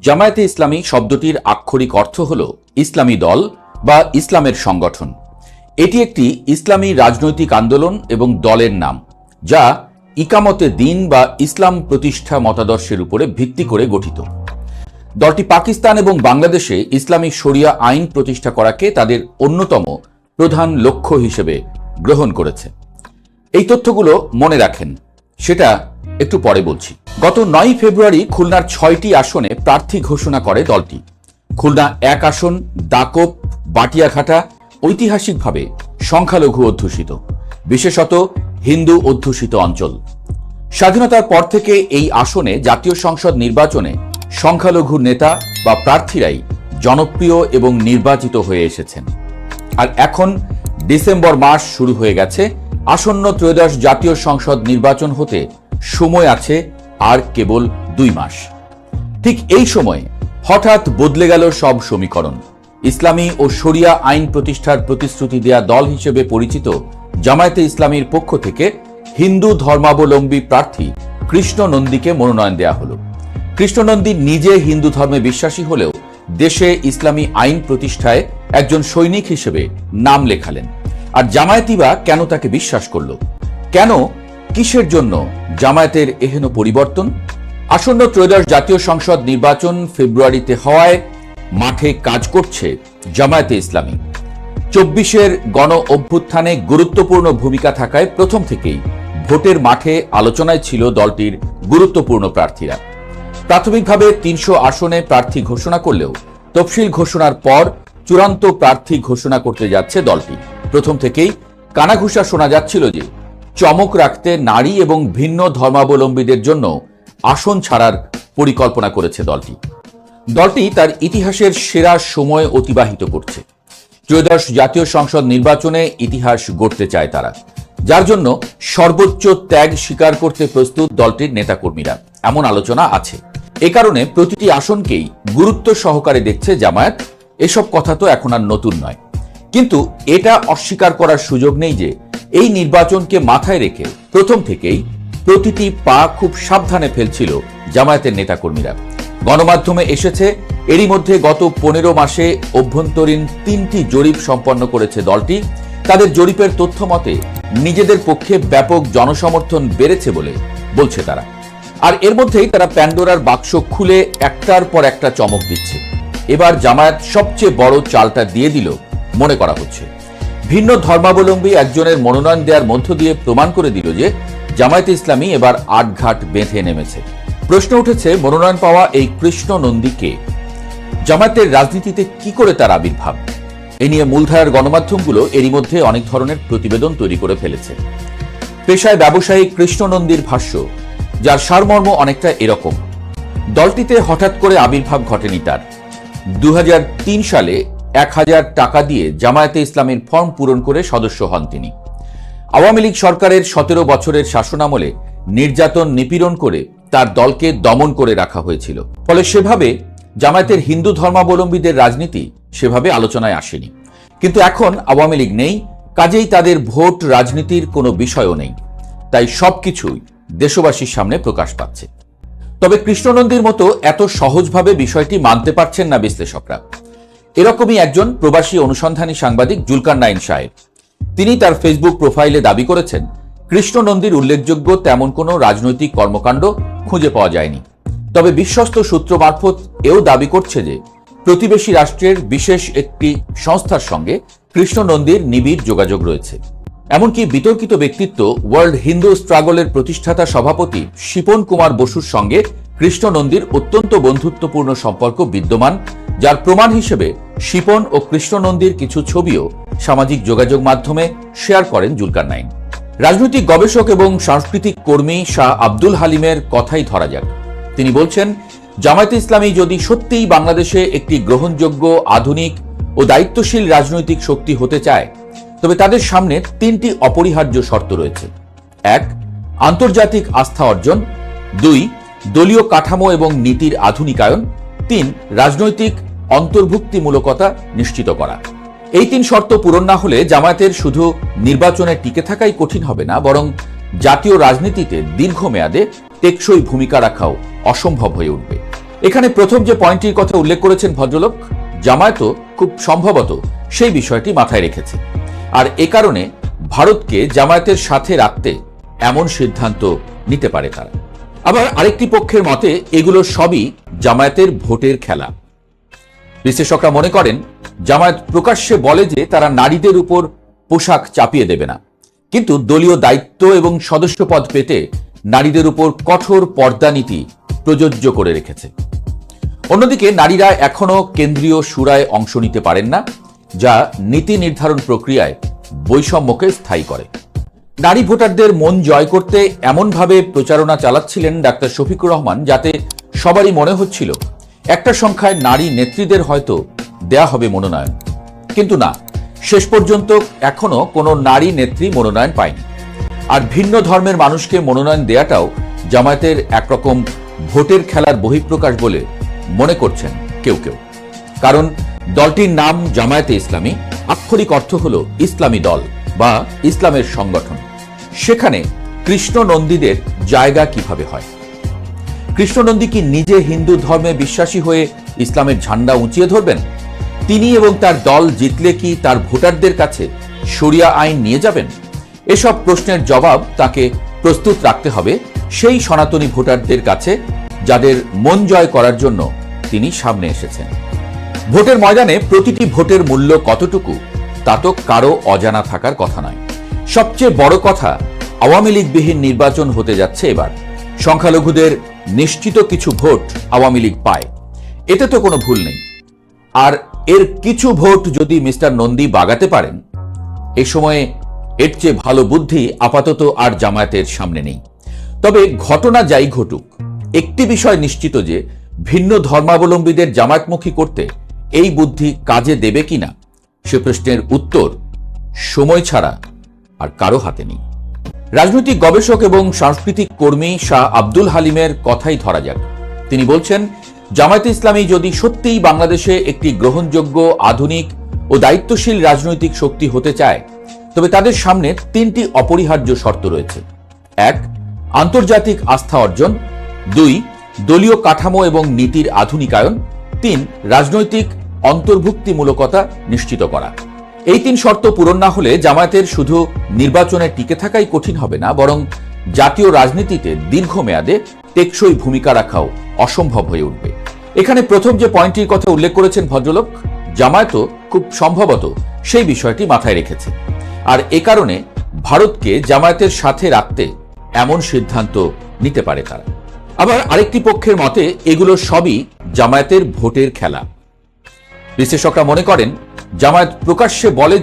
জামায়াতে ইসলামী শব্দটির আক্ষরিক অর্থ হল ইসলামী দল বা ইসলামের সংগঠন। এটি একটি ইসলামী রাজনৈতিক আন্দোলন এবং দলের নাম, যা ইকামতে দিন বা ইসলাম প্রতিষ্ঠা মতাদর্শের উপরে ভিত্তি করে গঠিত। দলটি পাকিস্তান এবং বাংলাদেশে ইসলামী শরিয়া আইন প্রতিষ্ঠা করাকে তাদের অন্যতম প্রধান লক্ষ্য হিসেবে গ্রহণ করেছে। এই তথ্যগুলো মনে রাখেন। সেটা একটু পরে বলছি। গত নয় ফেব্রুয়ারি খুলনার ছয়টি আসনে প্রার্থী ঘোষণা করে দলটি। খুলনা এক আসন, দাকোপ, বাটিয়াঘাটা ঐতিহাসিকভাবে সংখ্যালঘু অধ্যুষিত, বিশেষত হিন্দু অধ্যুষিত অঞ্চল। স্বাধীনতার পর থেকে এই আসনে জাতীয় সংসদ নির্বাচনে সংখ্যালঘু নেতা বা প্রার্থীরাই জনপ্রিয় এবং নির্বাচিত হয়ে এসেছেন। আর এখন ডিসেম্বর মাস শুরু হয়ে গেছে, আসন্ন ত্রয়োদশ জাতীয় সংসদ নির্বাচন হতে সময় আছে আর কেবল দুই মাস। ঠিক এই সময়ে হঠাৎ বদলে গেল সব সমীকরণ। ইসলামী ও শরিয়া আইন প্রতিষ্ঠার প্রতিশ্রুতি দেয়া দল হিসেবে পরিচিত জামায়াতে ইসলামীর পক্ষ থেকে হিন্দু ধর্মাবলম্বী প্রার্থী কৃষ্ণ নন্দীকে মনোনয়ন দেয়া হলো। কৃষ্ণনন্দী নিজে হিন্দু ধর্মে বিশ্বাসী হলেও দেশে ইসলামী আইন প্রতিষ্ঠায় একজন সৈনিক হিসেবে নাম লেখালেন। আর জামায়াতিবা কেন তাকে বিশ্বাস করল? কেন কিসের জন্য জামায়াতের এহেন পরিবর্তন? আসন্ন ত্রয়োদশ জাতীয় সংসদ নির্বাচন ফেব্রুয়ারিতে হওয়ায় মাঠে কাজ করছে জামায়াতে ইসলামী। চব্বিশের গণ অভ্যুত্থানে গুরুত্বপূর্ণ ভূমিকা থাকায় প্রথম থেকেই ভোটের মাঠে আলোচনায় ছিল দলটির গুরুত্বপূর্ণ প্রার্থীরা। প্রাথমিকভাবে তিনশো আসনে প্রার্থী ঘোষণা করলেও তফসিল ঘোষণার পর চূড়ান্ত প্রার্থী ঘোষণা করতে যাচ্ছে দলটি। প্রথম থেকেই কানাঘুষা শোনা যাচ্ছিল যে চমক রাখতে নারী এবং ভিন্ন ধর্মাবলম্বীদের জন্য আসন ছাড়ার পরিকল্পনা করেছে দলটি। দলটি তার ইতিহাসের সেরা সময় অতিবাহিত করছে। ত্রয়োদশ জাতীয় সংসদ নির্বাচনে ইতিহাস গড়তে চায় তারা, যার জন্য সর্বোচ্চ ত্যাগ স্বীকার করতে প্রস্তুত দলটির নেতাকর্মীরা। এমন আলোচনা আছে। এ কারণে প্রতিটি আসনকেই গুরুত্ব সহকারে দেখছে জামায়াত। এসব কথা তো এখন আর নতুন নয়। কিন্তু এটা অস্বীকার করার সুযোগ নেই যে এই নির্বাচনকে মাথায় রেখে প্রথম থেকেই প্রতিটি পা খুব সাবধানে ফেলছিল জামায়াতের নেতাকর্মীরা। গণমাধ্যমে এসেছে, এরই মধ্যে গত পনেরো মাসে অভ্যন্তরীণ তিনটি জরিপ সম্পন্ন করেছে দলটি। তাদের জরিপের তথ্য মতে, নিজেদের পক্ষে ব্যাপক জনসমর্থন বেড়েছে বলে বলছে তারা। আর এর মধ্যেই তারা প্যান্ডোরার বাক্স খুলে একটার পর একটা চমক দিচ্ছে। এবার জামায়াত সবচেয়ে বড় চালটা দিয়ে দিল, মনে করা হচ্ছে। ভিন্ন ধর্মাবলম্বী একজনের মনোনয়ন দেওয়ার মধ্য দিয়ে প্রমাণ করে দিল যে জামায়াতে ইসলামী এবার আটঘাট বেঁধে নেমেছে। প্রশ্ন উঠেছে, মনোনয়ন পাওয়া এই কৃষ্ণ নন্দীকে জামায়াতের রাজনীতিতে কি করে তার আবির্ভাব? এ নিয়ে মূলধারার গণমাধ্যমগুলো এরই মধ্যে অনেক ধরনের প্রতিবেদন তৈরি করে ফেলেছে। পেশায় ব্যবসায়ী কৃষ্ণ নন্দীর ভাষ্য, যার সারমর্ম অনেকটা এরকম। দলটিতে হঠাৎ করে আবির্ভাব ঘটেনি তার। দু হাজার তিন সালে এক হাজার টাকা দিয়ে জামায়াতে ইসলামের ফর্ম পূরণ করে সদস্য হন তিনি। আওয়ামী লীগ সরকারের সতেরো বছরের শাসনামলে নির্যাতন নিপীড়ন করে তার দলকে দমন করে রাখা হয়েছিল। ফলে সেভাবে জামায়াতের হিন্দু ধর্মাবলম্বীদের রাজনীতি সেভাবে আলোচনায় আসেনি। কিন্তু এখন আওয়ামী লীগ নেই, কাজেই তাদের ভোট রাজনীতির কোনো বিষয়ও নেই। তাই সবকিছুই দেশবাসীর সামনে প্রকাশ পাচ্ছে। তবে কৃষ্ণনন্দীর মতো এত সহজভাবে বিষয়টি মানতে পারছেন না বিশ্লেষকরা। এরকমই একজন প্রবাসী অনুসন্ধানী সাংবাদিক জুলকার নাইন সাহেব। তিনি তার ফেসবুক প্রোফাইলে দাবি করেছেন, কৃষ্ণ নন্দীর উল্লেখযোগ্য তেমন কোনো রাজনৈতিক কর্মকাণ্ড খুঁজে পাওয়া যায়নি। তবে বিশ্বস্ত সূত্র মারফত এও দাবি করছে যে, প্রতিবেশী রাষ্ট্রের বিশেষ একটি সংস্থার সঙ্গে কৃষ্ণ নন্দীর নিবিড় যোগাযোগ রয়েছে। এমনকি বিতর্কিত ব্যক্তিত্ব ওয়ার্ল্ড হিন্দু স্ট্রাগলের প্রতিষ্ঠাতা সভাপতি শিপন কুমার বসুর সঙ্গে কৃষ্ণ নন্দীর অত্যন্ত বন্ধুত্বপূর্ণ সম্পর্ক বিদ্যমান যার প্রমাণ হিসেবে শিপন ও কৃষ্ণ নন্দীর কিছু ছবিও সামাজিক যোগাযোগ মাধ্যমে শেয়ার করেন জুলকার নাইন রাজনৈতিক গবেষক এবং সাংস্কৃতিক কর্মী শাহ আব্দুল হালিমের কথাই ধরা যাক। তিনি বলছেন, জামায়াতে ইসলামী যদি সত্যিই বাংলাদেশে একটি গ্রহণযোগ্য, আধুনিক ও দায়িত্বশীল রাজনৈতিক শক্তি হতে চায়, তবে তাদের সামনে তিনটি অপরিহার্য শর্ত রয়েছে। এক, আন্তর্জাতিক আস্থা অর্জন। দুই, দলীয় কাঠামো এবং নীতির আধুনিকায়ন। তিন, রাজনৈতিক অন্তর্ভুক্তিমূলকতা নিশ্চিত করা। এই তিন শর্ত পূরণ না হলে জামায়াতের শুধু নির্বাচনে টিকে থাকাই কঠিন হবে না, বরং জাতীয় রাজনীতিতে দীর্ঘমেয়াদে টেকসই ভূমিকা রাখাও অসম্ভব হয়ে উঠবে। এখানে প্রথম যে পয়েন্টটির কথা উল্লেখ করেছেন ভদ্রলোক, জামায়াতও খুব সম্ভবত সেই বিষয়টি মাথায় রেখেছে। আর এ কারণে ভারতকে জামায়াতের সাথে রাখতে এমন সিদ্ধান্ত নিতে পারে তারা। আবার আরেকটি পক্ষের মতে, এগুলো সবই জামায়াতের ভোটের খেলা। বিশ্লেষকরা মনে করেন, জামায়াত প্রকাশ্যে বলে যে তারা নারীদের উপর পোশাক চাপিয়ে দেবে না। কিন্তু দলীয় দায়িত্ব এবং সদস্যপদ পেতে নারীদের উপর কঠোর পর্দা নীতি প্রযোজ্য করে রেখেছে। অন্যদিকে নারীরা এখনও কেন্দ্রীয় সুরায় অংশ নিতে পারেন না, যা নীতি নির্ধারণ প্রক্রিয়ায় বৈষম্যকে স্থায়ী করে। নারী ভোটারদের মন জয় করতে এমনভাবে প্রচারণা চালাচ্ছিলেন ডাক্তার শফিকুর রহমান, যাতে সবারই মনে হচ্ছিল একটা সংখ্যায় নারী নেত্রীদের হয়তো দেয়া হবে মনোনয়ন। কিন্তু না, শেষ পর্যন্ত এখনও কোনো নারী নেত্রী মনোনয়ন পায়নি। আর ভিন্ন ধর্মের মানুষকে মনোনয়ন দেয়াটাও জামায়াতের একরকম ভোটের খেলার বহিঃপ্রকাশ বলে মনে করছেন কেউ কেউ। কারণ দলটির নাম জামায়াতে ইসলামী, আক্ষরিক অর্থ হল ইসলামী দল বা ইসলামের সংগঠন। সেখানে কৃষ্ণ নন্দীদের জায়গা কীভাবে হয়? কৃষ্ণনন্দী কি নিজে হিন্দু ধর্মে বিশ্বাসী হয়ে ইসলামের ঝান্ডা উঁচিয়ে ধরবেন? তিনি এবং তার দল জিতলে কি তার ভোটারদের কাছে শরিয়া আইন নিয়ে যাবেন? এসব প্রশ্নের জবাব তাকে প্রস্তুত রাখতে হবে সেই সনাতনী ভোটারদের কাছে যাদের মন জয় করার জন্য তিনি সামনে এসেছেন। ভোটের ময়দানে প্রতিটি ভোটের মূল্য কতটুকু তা তো কারও অজানা থাকার কথা নয়। সবচেয়ে বড় কথা আওয়ামী লীগবিহীন নির্বাচন হতে যাচ্ছে এবার। সংখ্যালঘুদের নিশ্চিত কিছু ভোট আওয়ামী লীগ পায়। এতে তো কোনো ভুল নেই। আর এর কিছু ভোট যদি মিস্টার নন্দী বাগাতে পারেন, এ সময়ে এর চেয়ে ভালো বুদ্ধি আপাতত আর জামায়াতের সামনে নেই। তবে ঘটনা যাই ঘটুক, একটি বিষয় নিশ্চিত যে ভিন্ন ধর্মাবলম্বীদের জামায়াতমুখী করতে এই বুদ্ধি কাজে দেবে কিনা, সে প্রশ্নের উত্তর সময় ছাড়া আর কারও হাতে নেই। রাজনৈতিক গবেষক এবং সাংস্কৃতিক কর্মী শাহ আব্দুল হালিমের কথাই ধরা যাক। তিনি বলছেন, জামায়াতে ইসলামী যদি সত্যিই বাংলাদেশে একটি গ্রহণযোগ্য, আধুনিক ও দায়িত্বশীল রাজনৈতিক শক্তি হতে চায়, তবে তাদের সামনে তিনটি অপরিহার্য শর্ত রয়েছে। এক, আন্তর্জাতিক আস্থা অর্জন। দুই, দলীয় কাঠামো এবং নীতির আধুনিকায়ন। তিন, রাজনৈতিক অন্তর্ভুক্তিমূলকতা নিশ্চিত করা। এই তিন শর্ত পূরণ না হলে জামায়াতের শুধু নির্বাচনে টিকে থাকাই কঠিন হবে না, বরং জাতীয় রাজনীতিতে দীর্ঘমেয়াদে টেকসই ভূমিকা রাখাও অসম্ভব হয়ে উঠবে। এখানে প্রথম যে পয়েন্টটির কথা উল্লেখ করেছেন ভদ্রলোক জামায়াতও খুব সম্ভবত সেই বিষয়টি মাথায় রেখেছে। আর এ কারণে ভারতকে জামায়াতের সাথে রাখতে এমন সিদ্ধান্ত নিতে পারে তারা। আবার আরেকটি পক্ষের মতে, এগুলো সবই জামায়াতের ভোটের খেলা। বিশ্লেষকরা মনে করেন জামায়াত প্রকাশ্যে বলে